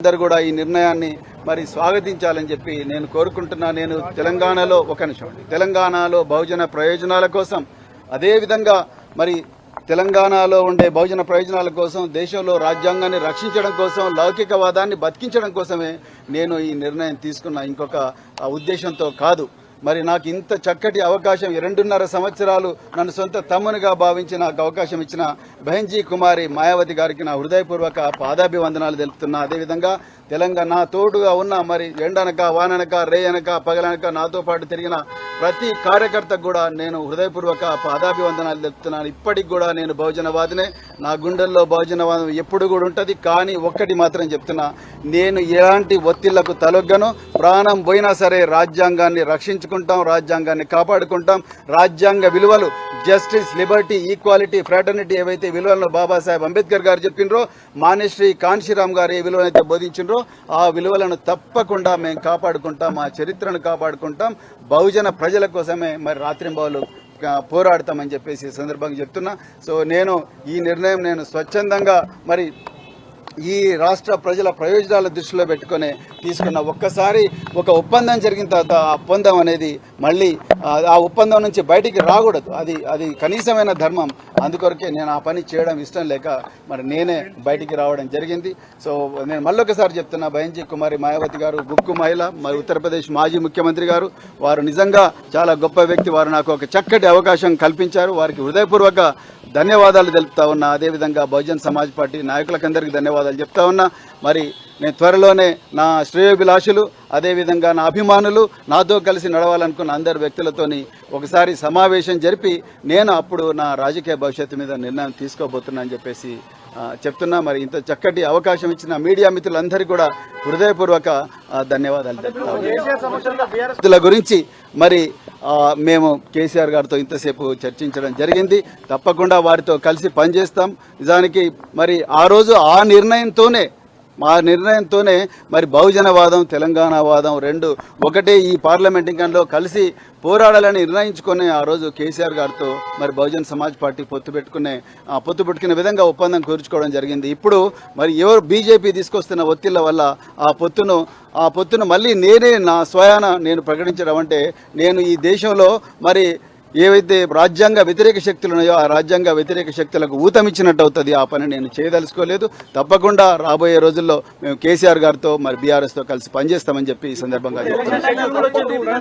అందరూ కూడా ఈ నిర్ణయాన్ని మరి స్వాగతించాలని చెప్పి నేను కోరుకుంటున్నా. నేను తెలంగాణలో ఒక నిమిషం తెలంగాణలో బహుజన ప్రయోజనాల కోసం అదేవిధంగా మరి తెలంగాణలో ఉండే బహుజన ప్రయోజనాల కోసం దేశంలో రాజ్యాంగాన్ని రక్షించడం కోసం లౌకికవాదాన్ని బతికించడం కోసమే నేను ఈ నిర్ణయం తీసుకున్న ఇంకొక ఉద్దేశంతో కాదు. మరి నాకు ఇంత చక్కటి అవకాశం రెండున్నర సంవత్సరాలు నన్ను సొంత తమ్మునిగా భావించి నాకు అవకాశం ఇచ్చిన బెహంజీ కుమారి మాయావతి గారికి నా హృదయపూర్వక పాదాభివందనాలు తెలుపుతున్నా. అదేవిధంగా తెలంగాణ తోడుగా ఉన్న మరి ఎండనక వాననక రేయనక పగలనక నాతో పాటు తిరిగిన ప్రతి కార్యకర్తకు కూడా నేను హృదయపూర్వక పాదాభివందనాలు తెలుపుతున్నాను. ఇప్పటికి కూడా నేను బహుజనవాదినే నా గుండెల్లో బహుజనవాదం ఎప్పుడు కూడా ఉంటుంది. కానీ ఒక్కటి మాత్రం చెప్తున్నా. నేను ఎలాంటి ఒత్తిళ్ళకు తలొగ్గను. ప్రాణం పోయినా సరే రాజ్యాంగాన్ని రక్షించుకుంటాం రాజ్యాంగాన్ని కాపాడుకుంటాం. రాజ్యాంగ విలువలు జస్టిస్ లిబర్టీ ఈక్వాలిటీ ఫ్రాటర్నిటీ ఏవైతే విలువలను బాబాసాహెబ్ అంబేద్కర్ గారు చెప్పినరో మానేశ్రీ కాన్షీరామ్ గారు ఏ విలువనైతే బోధించినరో ఆ విలువలను తప్పకుండా మేము కాపాడుకుంటాం మా చరిత్రను కాపాడుకుంటాం. బహుజన ప్రజల కోసమే మరి రాత్రింబావులు పోరాడతామని చెప్పేసి సందర్భంగా చెప్తున్నా. సో నేను ఈ నిర్ణయం నేను స్వచ్ఛందంగా మరి ఈ రాష్ట్ర ప్రజల ప్రయోజనాల దృష్టిలో పెట్టుకొని తీసుకున్న ఒక్కసారి ఒక ఒప్పందం జరిగిన తర్వాత ఆ ఒప్పందం అనేది మళ్ళీ ఆ, ఒప్పందం నుంచి బయటికి రాకూడదు. అది అది కనీసమైన ధర్మం. అందుకొరకే నేను ఆ పని చేయడం ఇష్టం లేక మరి నేనే బయటికి రావడం జరిగింది. సో నేను మళ్ళొకసారి చెప్తున్నా బయంజీ కుమారి మాయావతి గారు గుక్కు మహిళ మరి ఉత్తరప్రదేశ్ మాజీ ముఖ్యమంత్రి గారు వారు నిజంగా చాలా గొప్ప వ్యక్తి. వారు నాకు ఒక చక్కటి అవకాశం కల్పించారు. వారికి హృదయపూర్వక ధన్యవాదాలు తెలుపుతా ఉన్నా. అదేవిధంగా బహుజన్ సమాజ్ పార్టీ నాయకులకందరికీ ధన్యవాదాలు చెప్తా ఉన్నా. మరి నేను త్వరలోనే నా శ్రేయోభిలాషులు అదేవిధంగా నా అభిమానులు నాతో కలిసి నడవాలనుకున్న అందరు వ్యక్తులతోని ఒకసారి సమావేశం జరిపి నేను అప్పుడు నా రాజకీయ భవిష్యత్తు మీద నిర్ణయం తీసుకోబోతున్నా అని చెప్పేసి చెప్తున్నా మరి ఇంత చక్కటి అవకాశం ఇచ్చిన మీడియా మిత్రులందరికీ కూడా హృదయపూర్వక ధన్యవాదాలు గురించి మరి మేము కేసీఆర్ గారితో ఇంతసేపు చర్చించడం జరిగింది. తప్పకుండా వారితో కలిసి పనిచేస్తాం. నిజానికి మరి ఆ రోజు ఆ నిర్ణయంతోనే మా నిర్ణయంతోనే మరి బహుజనవాదం తెలంగాణ వాదం రెండు ఒకటే ఈ పార్లమెంట్ ఇంకంలో కలిసి పోరాడాలని నిర్ణయించుకునే ఆ రోజు కేసీఆర్ గారితో మరి బహుజన్ సమాజ్ పార్టీ పొత్తు పెట్టుకునే ఆ పొత్తు పెట్టుకునే విధంగా ఒప్పందం కుదుర్చుకోవడం జరిగింది. ఇప్పుడు మరి ఎవరు బీజేపీ తీసుకొస్తున్న ఒత్తిళ్ళ వల్ల ఆ పొత్తును ఆ పొత్తును మళ్ళీ నేనే నా స్వయాన నేను ప్రకటించడం అంటే నేను ఈ దేశంలో మరి ఏవైతే రాజ్యాంగ వ్యతిరేక శక్తులు ఉన్నాయో ఆ రాజ్యాంగ వ్యతిరేక శక్తులకు ఊతమిచ్చినట్టు అవుతుంది ఆ పని నేను చేయదలుచుకోలేదు. తప్పకుండా రాబోయే రోజుల్లో మేము కేసీఆర్ గారితో మరి బీఆర్ఎస్తో కలిసి పనిచేస్తామని చెప్పి ఈ సందర్భంగా చెప్తున్నాను.